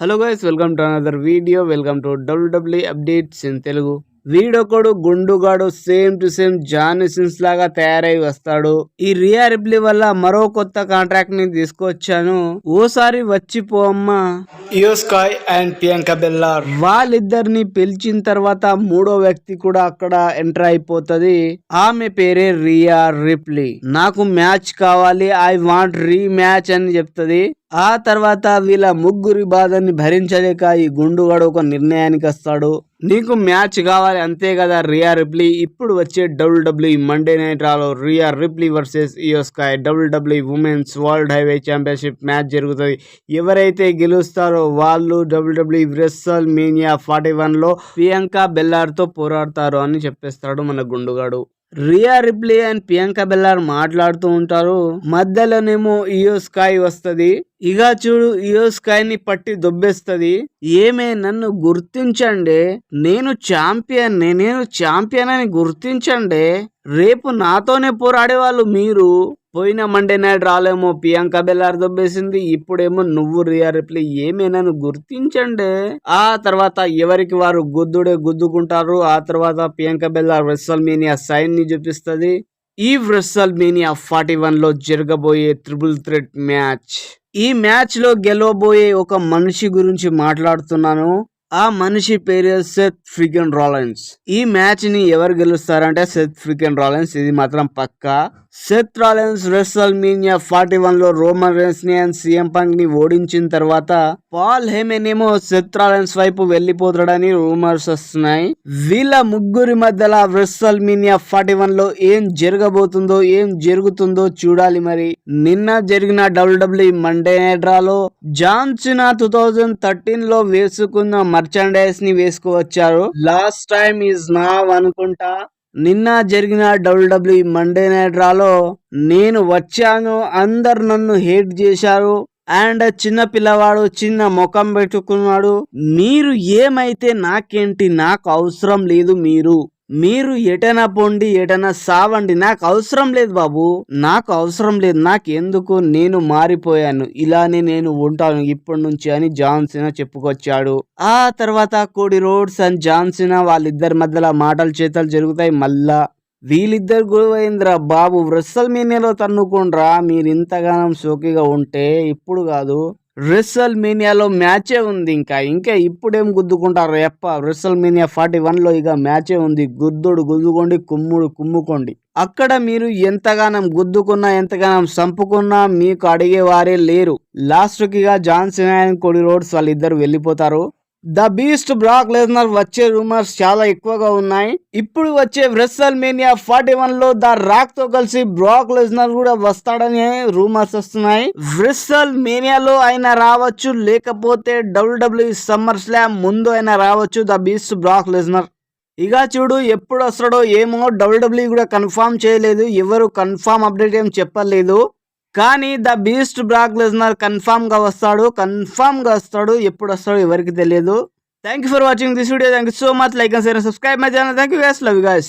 Hello guys welcome to another video welcome to WWE updates in Telugu వీడొకడు గుండుగాడు same to same Johnny Sins లాగా తయారై వస్తాడు ఈ రియా రిప్లీ వల్ల మరో కొత్త కాంట్రాక్ట్ని తీసుకొచ్చాను ఓసారి వచ్చిపోమ్మా ఇయోస్కాయ్ అండ్ ప్రియాంక బెల్లార్ వాళ్ళిద్దరిని పిలిచిన తర్వాత మూడో వ్యక్తి కూడా అక్కడ ఎంటర్ అయిపోతది ఆమె పేరే రియా రిప్లీ నాకు మ్యాచ్ కావాలి ఐ వాంట్ రీ మ్యాచ్ అని చెప్తది ఆ తర్వాత వీళ్ళ ముగ్గురి బాధని భరించలేక ఈ గుండుగాడు ఒక నిర్ణయానికి వస్తాడు. నీకు మ్యాచ్ కావాలి అంతే కదా రియా రిప్లీ. ఇప్పుడు వచ్చే W W Monday night రాలో Rhea Ripley versus Iyo Sky WWE women's world highway championship match జరుగుతుంది. ఎవరైతే గెలుస్తారో వాళ్ళు డబ్ల్యూడబ్ల్యూ రెస్సల్ మీనియా ఫార్టీ వన్లో ప్రియాంక బెల్లార్తో పోరాడతారు అని చెప్పేస్తాడు మన గుండుగాడు Rhea Ripley and Bianca Belair మాట్లాడుతూ ఉంటారు. మధ్యలోనేమో ఇయో స్కాయ్ వస్తుంది. ఇక చూడు ఇయో స్కాయ్ని పట్టి దొబ్బేస్తుంది. ఏమే నన్ను గుర్తించండి. నేను ఛాంపియన్ నేను ఛాంపియన్ అని గుర్తించండి. రేపు నాతోనే పోరాడే వాళ్ళు మీరు. పోయిన మండే నైట్ రాలేమో ప్రియాంక బెల్లార్ దొబ్బేసింది ఇప్పుడేమో నువ్వు రియా రిప్లీ ఏమేనని గుర్తించండి. ఆ తర్వాత ఎవరికి వారు గుద్దుడే గుద్దుకుంటారు? ఆ తర్వాత ప్రియాంక బెల్లార్ రెస్సల్ మీనియా సైన్ని చూపిస్తుంది. ఈ రెస్సల్ మీనియా ఫార్టీ వన్లో జరగబోయే త్రిబుల్ థ్రెట్ మ్యాచ్ ఈ మ్యాచ్లో గెలవబోయే ఒక మనిషి గురించి మాట్లాడుతున్నాను. ఆ మనిషి పేరు సెత్ ఫ్రికెన్ రాలెన్స్. ఈ మ్యాచ్ని ఎవరు గెలుస్తారంటే సెత్ ఫ్రికెన్ రాలెన్స్. ఇది మాత్రం పక్కా. Seth Rollins WrestleMania forty వన్లో రోమన్ రెన్స్ని అండ్ సీఎం పంక్ని ఓడించిన తర్వాత పాల్ హేమెన్ ఏమో సెత్ రాలెన్స్ వైపు వెళ్ళిపోతాడని రూమర్స్ వస్తున్నాయి. వీళ్ళ ముగ్గురి మధ్యలో రెస్సల్ మీనియా ఫార్టీ వన్లో ఏం జరగబోతుందో ఏం జరుగుతుందో చూడాలి మరి. నిన్న జరిగిన డబ్ల్యూడబ్ల్యూ మండే లో జాన్సినా టూ థౌజండ్ థర్టీన్లో వేసుకున్న మర్చాండైజ్ని వేసుకువచ్చారు. లాస్ట్ టైం ఈజ్ నా అనుకుంటా. నిన్న జరిగిన డబ్ల్యూడబ్ల్యూ మండే నైట్ రాలో నేను వచ్చాను. అందరు నన్ను హేట్ చేశారు. అండ్ చిన్న పిల్లవాడు చిన్న ముఖం పెట్టుకున్నాడు. మీరు ఏమైతే నాకేంటి నాకు అవసరం లేదు మీరు. మీరు ఎటైనా పొండి ఎటైనా సావండి నాకు అవసరం లేదు బాబు. నాకు అవసరం లేదు నాకు ఎందుకు నేను మారిపోయాను. ఇలానే నేను ఉంటాను ఇప్పటి నుంచి అని జాన్సీనా చెప్పుకొచ్చాడు. ఆ తర్వాత కోడి రోడ్స్ అండ్ జాన్సీనా వాళ్ళిద్దరి మధ్యలో మాటలు చేతలు జరుగుతాయి మళ్ళా. వీళ్ళిద్దరు గొడవైందిరా బాబు. రెస్సల్ మీనేలో తన్నుకుండ్రా. మీరు ఇంతగానం సోకిగా ఉంటే ఇప్పుడు కాదు. రిసల్ మీనియాలో మ్యాచే ఉంది ఇంకా. ఇంకా ఇప్పుడేం గుద్దుకుంటారు? ఎప్ప? రిసల్ మీనియా ఫార్టీ వన్లో ఇక మ్యాచే ఉంది. గుద్దుడు గుద్దుకోండి కుమ్ముడు కుమ్ముకోండి. అక్కడ మీరు ఎంతగానం గుద్దుకున్నా ఎంతగానం సంపుకున్నా మీకు అడిగేవారే లేరు. లాస్ట్కి ఇక జాన్సన్ అండ్ కొడి రోడ్స్ వాళ్ళిద్దరు వెళ్ళిపోతారు. ద బీస్ట్ బ్రాక్ లెజ్నర్ వచ్చే రూమర్స్ చాలా ఎక్కువగా ఉన్నాయి. ఇప్పుడు వచ్చే వ్రెస్సల్ మేనియా ఫార్టీ వన్లో ద రాక్తో కలిసి బ్రాక్ లెజ్నర్ కూడా వస్తాడని రూమర్స్ వస్తున్నాయి. వ్రెస్సల్ మేనియాలో అయినా రావచ్చు లేకపోతే డబ్ల్యూడబ్ల్యూ సమ్మర్ స్లామ్ ముందు అయినా రావచ్చు ద బీస్ట్ బ్రాక్ లెజ్నర్ ఇక చూడు ఎప్పుడు వస్తాడో ఏమో డబ్ల్యూడబ్ల్యూ కూడా కన్ఫామ్ చేయలేదు ఎవరు కన్ఫామ్ అప్డేట్ ఏం చెప్పలేదు. కానీ ద బీస్ట్ బ్రాక్ లెజ్నర్ కన్ఫామ్గా వస్తాడు కన్ఫామ్గా వస్తాడు ఎప్పుడు వస్తాడో ఎవరికి తెలియదు thank you for watching this video thank you so much like and share subscribe my channel thank you guys love you guys